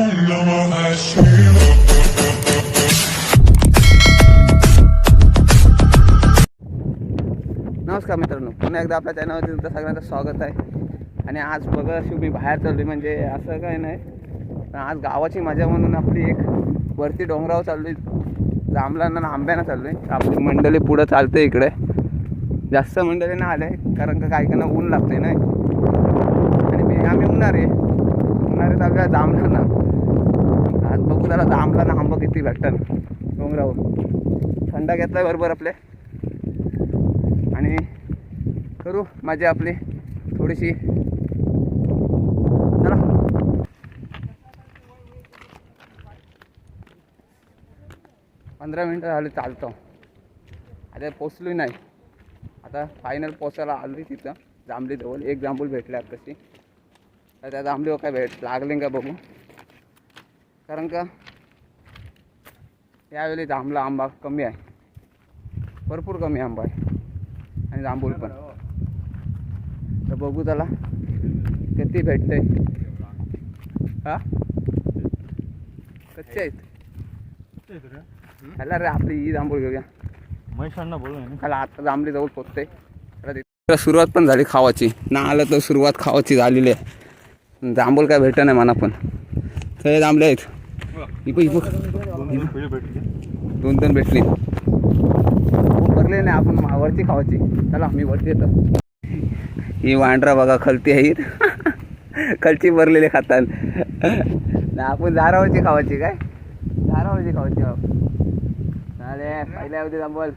नमस्कार मित्रांनो पुन्हा एकदा आपल्या चॅनलमध्ये तुमचं सगळ्यांचं स्वागत आहे. आणि आज बघा शिव मी बाहेर चालली म्हणजे असं काय नाही. पण आज गावाची मजा म्हणून आपली एक वरती डोंगरावर चालली आहे आंब्यानं चाललो आहे आपली मंडळी पुढं चालते इकडे. जास्त मंडळी ना आले कारण का काही काहींना ऊन लागते नाही. आणि मी आम्ही उन्हारे. उन्हारे चालू आहे जांभळांना आज बघू त्याला जांभळा ना आंबा किती भेटतात. डोंगरावर. थंडा घेतला बरोबर आपले. आणि करू माझी आपली थोडीशी. चला. पंधरा मिनटं झाले चालतो. आता पोचलो नाही. आता फायनल पोचायला आली तिथं. जांभली जवळ. एक जांभूल भेटल्या कशी तशी तर त्या जांभलीवर काय भेट लागले का बघू. कारण का? यावेळी जांभला आंबा कमी आहे. भरपूर कमी आंबा आहे. आणि जांभूळ पण. तर बघू त्याला किती भेटते हा? कच्चे आहेत. खायला रे आपली ही जांभूळ घेऊया. महेशांना बोल खाला आता जांभळी जवळ पोचते सुरुवात पण झाली खावाची. ना आलं तर सुरुवात खावाची झालेली आहे. जांभूळ काय भेटत नाही मला पण. हे जांभळे आहेत. ही बघ, ही बघ. दोन दोन भेटली. भरले नाही आपण वरची खावाची चला मी वरती येतो. ही वांढरा बघा खलती आहे. खलची भरलेली खातात ना आपण झारावरची खावाची काय? झारावरची खावाची हो. अरे पहिल्या होती बोल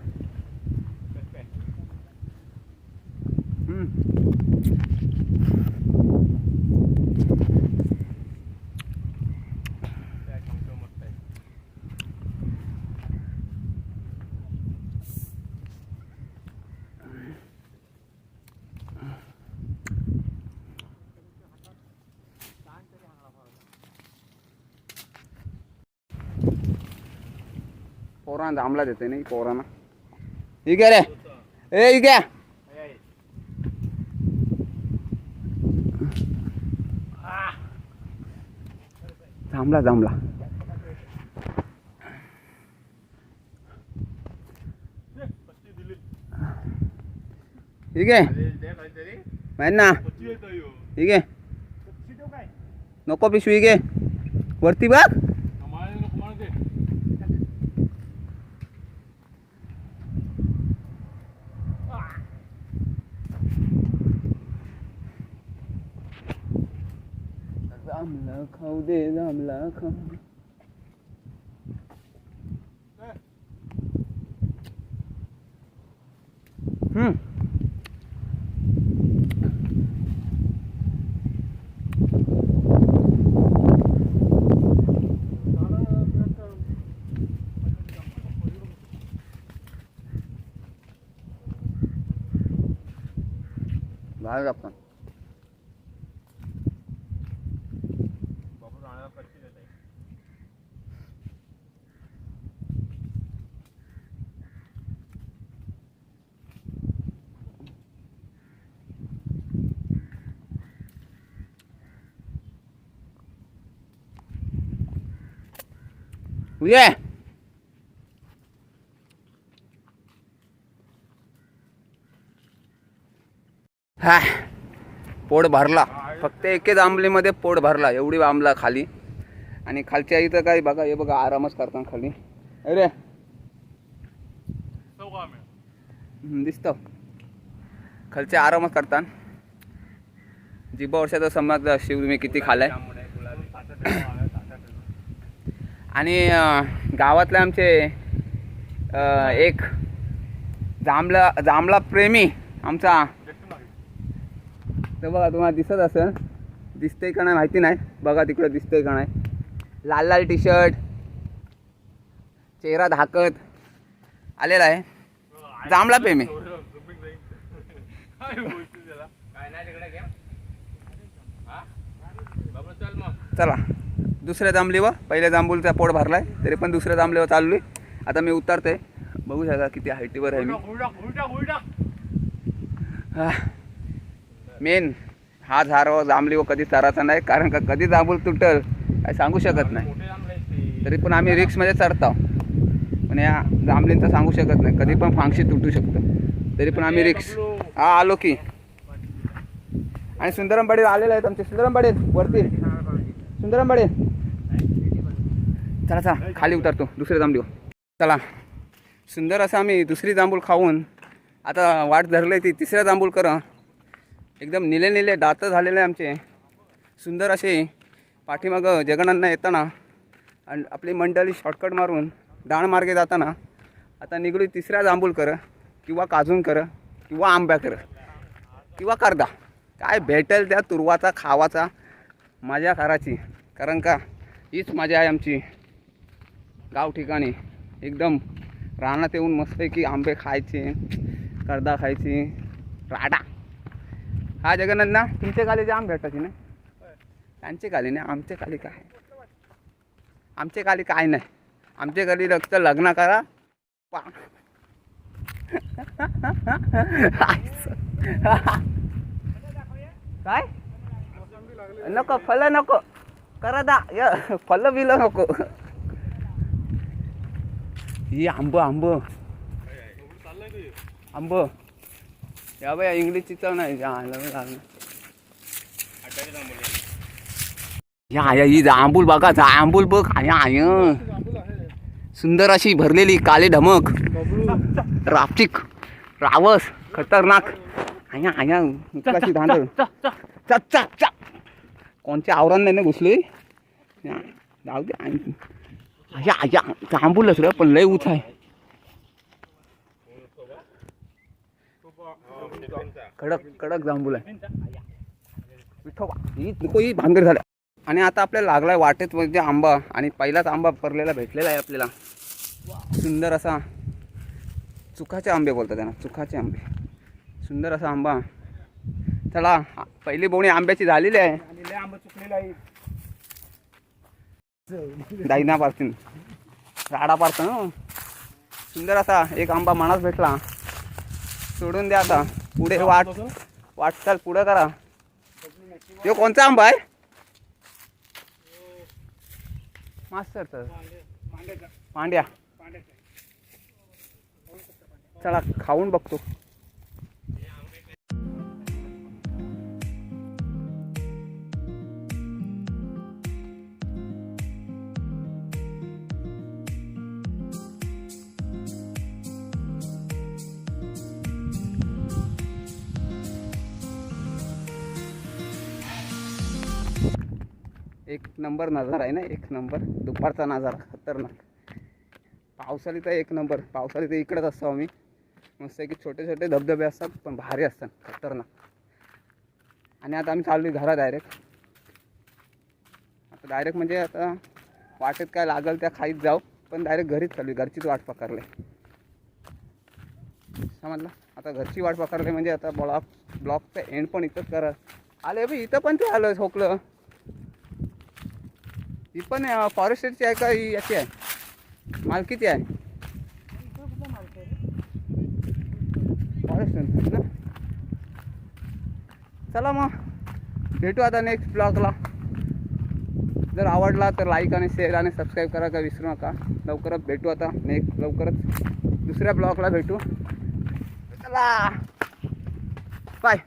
पोरांना जांभला देते नाही पोरांना. ठीक आहे रे. ए ठीक आहे जांभला जांभला ठीक आहे माहीत ना ठीक आहे नको पिशवी घे. वरती बघ जांभला खाऊ दे जांभला खाऊ दे. हम्म बाहेर आपण उद्या हा. पोट भरला. फक्त एकेच आंबलीमध्ये पोट भरला एवढी आंबला खाली. आणि खालच्या इथं काय बघा हे बघा आरामच करताना खाली. अरे. दिसत. खालचे आरामच करतान जिबा वर्षाचा समज शिव तुम्ही किती खालाय. आणि गावातले आमचे एक जांभला जांभला प्रेमी आमचा तर बघा तुम्हाला दिसत असेल दिसतंय का नाही माहिती नाही. बघा तिकडं दिसतंय का नाही. लाल लाल टी शर्ट चेहरा धाकत आलेला आहे. जांभळा प्रेमी. चला दुसऱ्या जांभलीवर पहिल्या जांभूलचा पोट भरलाय तरी पण दुसऱ्या जांभलीवर चाललोय. आता मी उतरते बघू शकता किती हायटीवर आहे मी. मेन हा झाडावर व कधी चरायचा नाही कारण का कधी जांभूळ तुटल काय सांगू शकत नाही. तरी पण आम्ही रिक्समध्ये चढतो. पण या जांभलींचं सांगू शकत नाही. कधी पण फांगशी तुटू शकतं. तरी पण आम्ही रिक्स हा आलो की. आणि सुंदरम पाटील आलेले आहेत आमचे. सुंदरम पाटील वरती. सुंदरम पाटील चला चला. खाली उतरतो दुसरे जांभली चला. सुंदर असं आम्ही दुसरी जांभूळ खाऊन आता वाट धरली ती. तिसऱ्या जांभूळ करा. एकदम निले निले दात झालेले आमचे. सुंदर असे पाठीमागं जगनांना येताना आणि आपली मंडळी शॉर्टकट मारून दाणमार्गे जाताना आता निगडी तिसऱ्या जांभूळ कर किंवा काजून कर किंवा आंब्या कर किंवा करदा. काय भेटेल त्या तुरवाचा खावाचा मजा करायची कारण का हीच मजा आहे आमची गाव ठिकाणी. एकदम रानात येऊन मस्तपैकी आंबे खायचे करदा खायची राडा. हा जगन्नाथ तुमच्या खाली जाम भेटायची ना त्यांचे खाली नाही आमच्या खाली काय? आमच्या खाली काय नाही. आमच्या खाली रक्त लग्न करा. पा. काय? नको फल नको. करा दा. य फल बिल नको. ही आंब आंब. आंब. या बाया इंग्लिशची चव नाही. या या ही जांभूल बघा जांभूल बघ. आया आय सुंदर अशी भरलेली काले ढमक रापचिक रावस खतरनाक. आया आया कशी धांदळ. चा चा. चा कोणच्या आवरण नाही ना घुसले? जाऊ दे. आया आया जांभूलच रे पण लय उच आहे. कडक कडक जांभूल आहे. विठोबा. ही नको ही भांगर झाल्या. आणि आता आपल्याला लागलाय वाटेत म्हणजे आंबा आणि पहिलाच आंबा परलेला भेटलेला आहे आपल्याला. सुंदर असा चुकाचे आंबे बोलतात त्यांना चुकाचे आंबे. सुंदर असा आंबा. चला पहिली बोणी आंब्याची झालेली आहे. दाईना पारतीन राडा पारतं सुंदर असा एक आंबा मनास भेटला. सोडून द्या आता. पुढे वाट वाटचाल पुढं करा. तो कोणचा आंबा आहे? मास्तर सर पांड्या चला खाऊन बघतो. एक नंबर नजारा आहे ना एक नंबर. दुपारचा नजारा खतरनाक. पावसाळी तर एक नंबर. पावसाळी तर इकडेच असतो आम्ही. मस्त की छोटे छोटे धबधबे असतात पण भारी असतात. खतरनाक. आणि आता आम्ही चालू घरा डायरेक्ट आता डायरेक्ट म्हणजे आता वाटेत काय लागल त्या खाईत जाऊ पण डायरेक्ट घरीच चालू घरचीच वाट पकडले समजलं? आता घरची वाट पकडले म्हणजे आता ब्लॉक ब्लॉकचं एंड पण इथंच करा. आले बी इथं पण ते आलं ठोकलं ही पण फॉरेस्टची आहे का ही याची आहे? मालकीची आहे. फॉरेस्ट ना? चला मग भेटू आता नेक्स्ट ब्लॉगला जर आवडला तर लाईक आणि शेअर आणि सबस्क्राईब करा का विसरू नका. लवकरच भेटू आता नेक्स्ट लवकरच. दुसऱ्या ब्लॉगला भेटू. चला. बाय